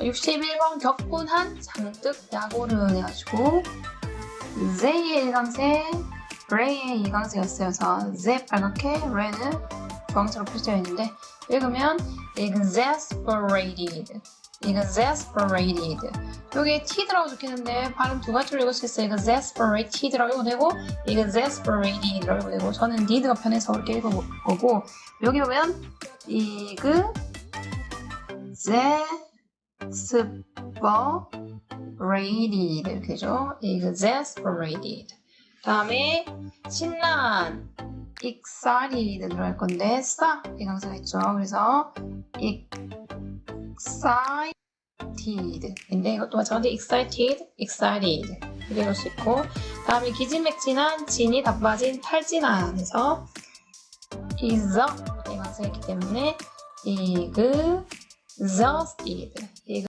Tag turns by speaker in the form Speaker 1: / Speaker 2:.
Speaker 1: 61번 격분한 장득 야고를 해가지고 Z의 일강색, Ray의 이강색이었어요. 그래서 Z 빨갛게, Ray는 주황색으로 표시되어 있는데 읽으면 exasperated, exasperated. 여기에 T라고 적혀있는데 발음 두 가지로 읽을 수 있어요. exasperated라고 읽어도 되고 exasperated라고 읽어도 되고 저는 need가 편해서 그렇게 읽어보고 여기 보면 exasperated 게 되죠. exasperated. 다음에 신난 excited 들어갈 건데 싸 이강사가 있죠. 그래서 excited 인데 이것도 마찬가지 excited, excited 수 있고 다음에 기진맥진한 진이 다 빠진 탈진한 해서 is 이강사가 있기 때문에 exhausted